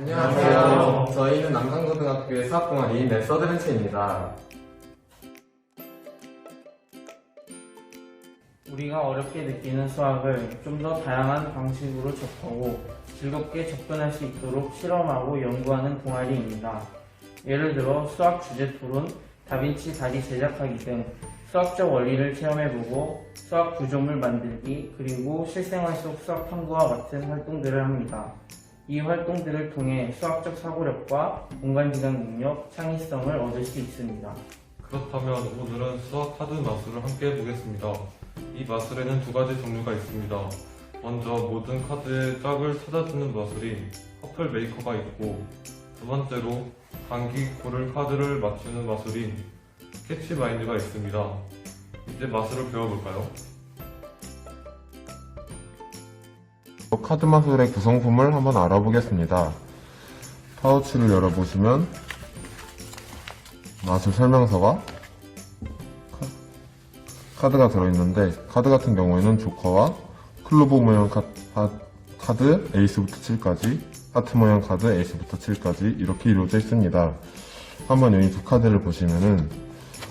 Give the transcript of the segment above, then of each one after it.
안녕하세요. 저희는 남산고등학교의 수학동아리 넷서드벤치입니다. 우리가 어렵게 느끼는 수학을 좀 더 다양한 방식으로 접하고 즐겁게 접근할 수 있도록 실험하고 연구하는 동아리입니다. 예를 들어 수학 주제 토론, 다빈치 다리 제작하기 등 수학적 원리를 체험해보고 수학 구조물 만들기, 그리고 실생활 속 수학 탐구와 같은 활동들을 합니다. 이 활동들을 통해 수학적 사고력과 공간지각 능력, 창의성을 얻을 수 있습니다. 그렇다면 오늘은 수학 카드 마술을 함께 해보겠습니다. 이 마술에는 두 가지 종류가 있습니다. 먼저 모든 카드의 짝을 찾아주는 마술인 커플 메이커가 있고 두 번째로 단기 고를 카드를 맞추는 마술인 캐치 마인드가 있습니다. 이제 마술을 배워볼까요? 카드 마술의 구성품을 한번 알아보겠습니다. 파우치를 열어보시면 마술 설명서가 카- 카드가 들어있는데 카드 같은 경우에는 조커와 클로버 모양 카, 하- 카드 에이스부터 7까지 하트 모양 카드 에이스부터 7까지 이렇게 이루어져 있습니다. 한번 여기 두 카드를 보시면은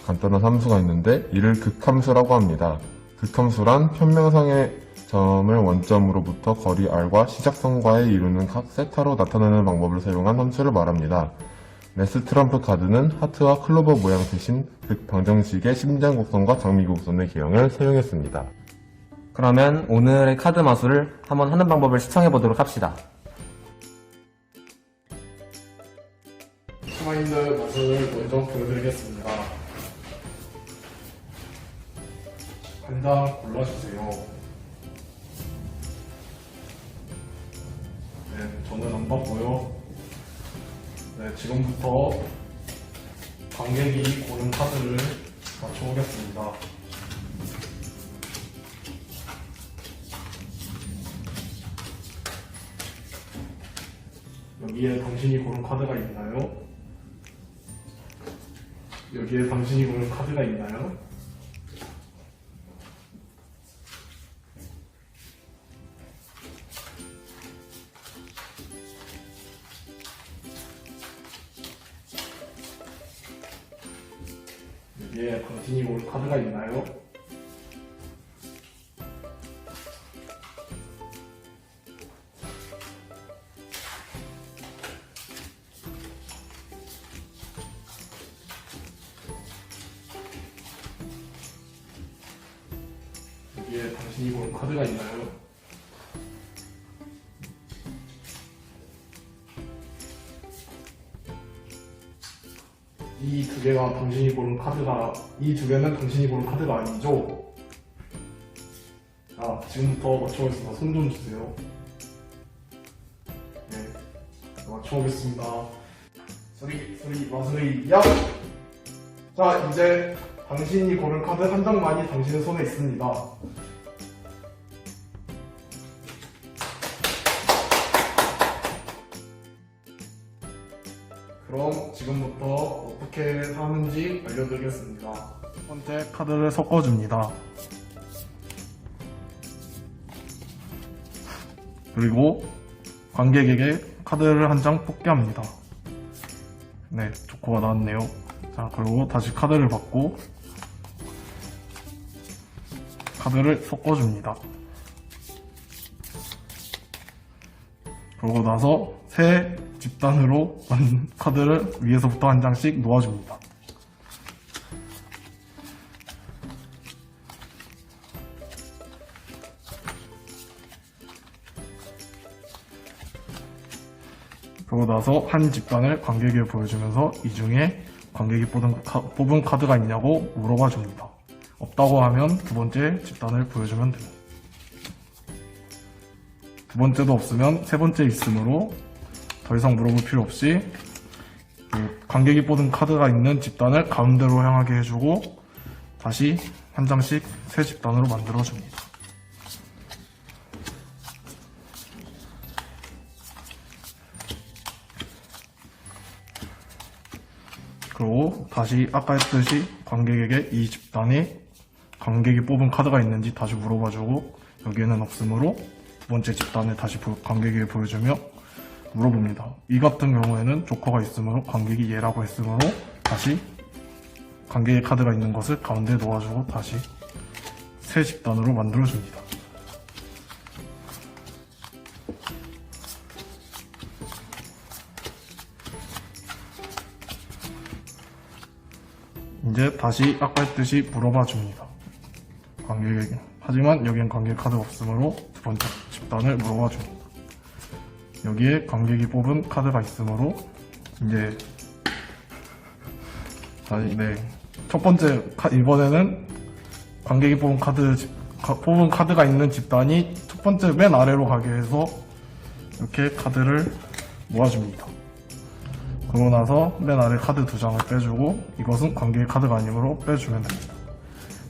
간단한 함수가 있는데 이를 극함수라고 합니다. 극함수란 편명상의 점을 원점으로부터 거리 r과 시작선과에 이루는 각 세타로 나타내는 방법을 사용한 함수를 말합니다. 레스 트럼프 카드는 하트와 클로버 모양 대신 극방정식의 심장 곡선과 장미 곡선의 기형을 사용했습니다. 그러면 오늘의 카드 마술을 한번 하는 방법을 시청해 보도록 합시다. 마인드 맛을 먼저 보여드리겠습니다. 한장 골라주세요. 지금부터 관객이 고른 카드를 맞춰보겠습니다. 여기에 당신이 고른 카드가 있나요? 여기에 당신이 고른 카드가 있나요? 여기에 당신이 고른 카드가 있나요? 여기에 당신이 고른 카드가 있나요? 이 두 개가 당신이 고른 카드가 이 두 개는 당신이 고른 카드가 아니죠? 자 지금부터 맞춰보겠습니다. 손 좀 주세요. 네, 맞춰보겠습니다. 소리 소리 마소리 야! 자 이제 당신이 고른 카드 한 장만이 당신의 손에 있습니다. 그럼 지금부터 어떻게 하는지 알려드리겠습니다. 첫 번째 카드를 섞어줍니다. 그리고 관객에게 카드를 한 장 뽑게 합니다. 네, 조커가 나왔네요. 자, 그리고 다시 카드를 받고 카드를 섞어줍니다. 그러고 나서 새 집단으로 만든 카드를 위에서부터 한 장씩 놓아줍니다. 그러고 나서 한 집단을 관객에게 보여주면서 이 중에 관객이 뽑은, 카, 뽑은 카드가 있냐고 물어봐 줍니다. 없다고 하면 두 번째 집단을 보여주면 됩니다. 두 번째도 없으면 세 번째 있으므로 더 이상 물어볼 필요 없이 그 관객이 뽑은 카드가 있는 집단을 가운데로 향하게 해주고 다시 한 장씩 새 집단으로 만들어줍니다. 그리고 다시 아까 했듯이 관객에게 이 집단에 관객이 뽑은 카드가 있는지 다시 물어봐주고 여기에는 없으므로 두 번째 집단을 다시 보- 관객에게 보여주며 물어봅니다. 이 같은 경우에는 조커가 있으므로 관객이 얘라고 했으므로 다시 관객의 카드가 있는 것을 가운데 놓아주고 다시 새 집단으로 만들어줍니다. 이제 다시 아까 했듯이 물어봐 줍니다. 관객에게. 하지만 여기엔 관객 카드 없으므로 두 번째 집단을 물어봐 줍니다. 여기에 관객이 뽑은 카드가 있으므로 이제 다시 네. 첫 번째 카- 이번에는 관객이 뽑은 카드 뽑은 카드가 있는 집단이 첫 번째 맨 아래로 가게 해서 이렇게 카드를 모아줍니다. 그러고 나서 맨 아래 카드 두 장을 빼주고 이것은 관객의 카드가 아니므로 빼주면 됩니다.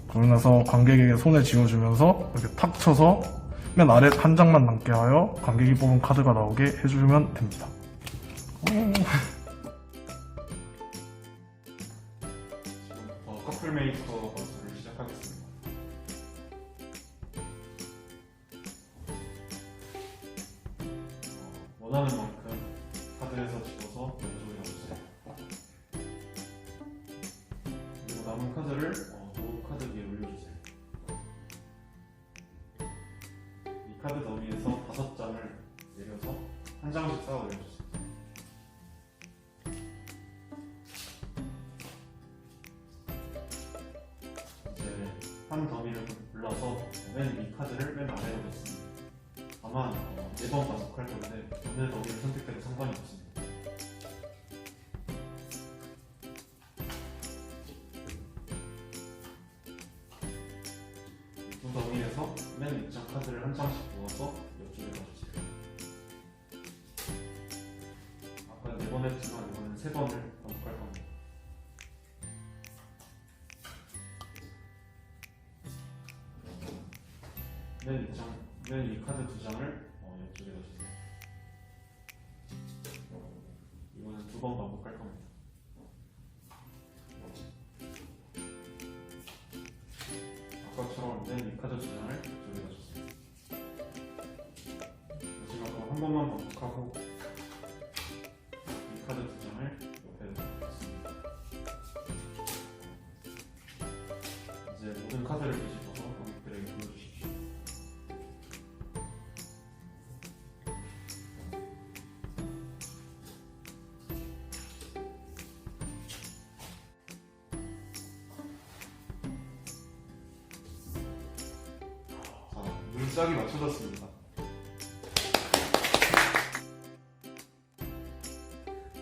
그러고 나서 관객에게 손에 쥐어주면서 이렇게 탁 쳐서 맨 아래 한 장만 남게 하여 관객이 뽑은 카드가 나오게 해주면 됩니다. 어, 커플 메이커 마술을 시작하겠습니다. 어, 원하는 만큼 카드에서 집어서 왼쪽에 넣어주세요. 그리고 남은 카드를 한 더미를 골라서 맨 위 카드를 맨 아래로 넣습니다. 다만 어, 네번 반복할 건데 어느 더미를 선택해도 상관이 없습니다. 두 더미에서 맨 윗장 카드를 한 장씩 모아서 옆쪽에 놔주세요. 아까 네번 했지만 이번엔 세 번을 맨 윗장, 맨위 카드 두 장을 어, 옆쪽에 넣어주세요. 이거는 두 번 반복할 겁니다. 아까처럼 맨위 카드 두 장을 옆쪽에 넣어주세요. 마지막으로 한 번만 반복하고 이 카드 두 자, 눈짝이 맞춰졌습니다.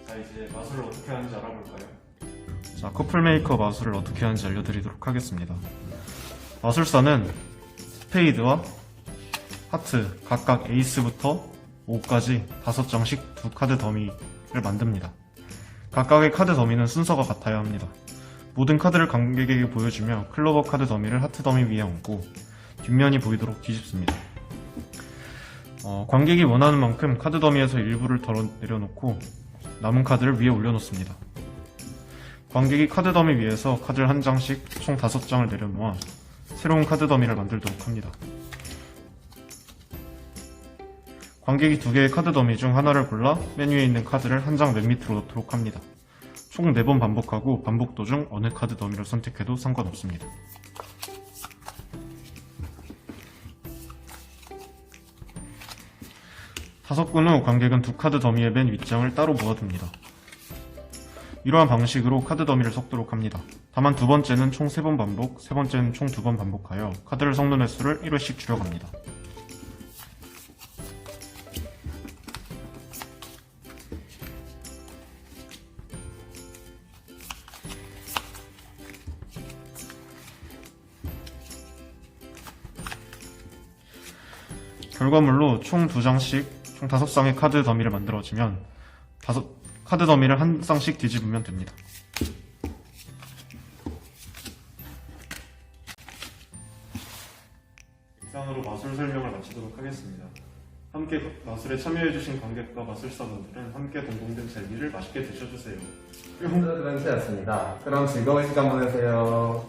자, 이제 마술을 어떻게 하는지 알아볼까요? 자, 커플 메이커 마술을 어떻게 하는지 알려드리도록 하겠습니다. 마술사는 스페이드와 하트 각각 에이스부터 5까지 5장씩 두 카드 더미를 만듭니다. 각각의 카드 더미는 순서가 같아야 합니다. 모든 카드를 관객에게 보여주며 클로버 카드 더미를 하트 더미 위에 얹고 뒷면이 보이도록 뒤집습니다. 어, 관객이 원하는 만큼 카드 더미에서 일부를 덜어 내려놓고 남은 카드를 위에 올려놓습니다. 관객이 카드 더미 위에서 카드를 한 장씩 총 5장을 내려놓아 새로운 카드 더미를 만들도록 합니다. 관객이 두 개의 카드 더미 중 하나를 골라 맨 위에 있는 카드를 한 장 맨 밑으로 넣도록 합니다. 총 4번 반복하고 반복 도 중 어느 카드 더미를 선택해도 상관없습니다. 분후 관객은 두 카드 더미의 맨 윗장을 따로 모아둡니다. 이러한 방식으로 카드 더미를 섞도록 합니다. 다만 두 번째는 총 세 번 반복, 세 번째는 총 두 번 반복하여 카드를 섞는 횟수를 1회씩 줄여갑니다. 결과물로 총두 장씩, 총 다섯 장의 카드 더미를 만들어지면 다섯 카드 더미를 한 장씩 뒤집으면 됩니다. 이상으로 마술 설명을 마치도록 하겠습니다. 함께 마술에 참여해주신 관객과 마술사분들은 함께 동봉된 젤리를 맛있게 드셔주세요. 홈즈드벤트였습니다. 그럼 즐거운 시간 보내세요.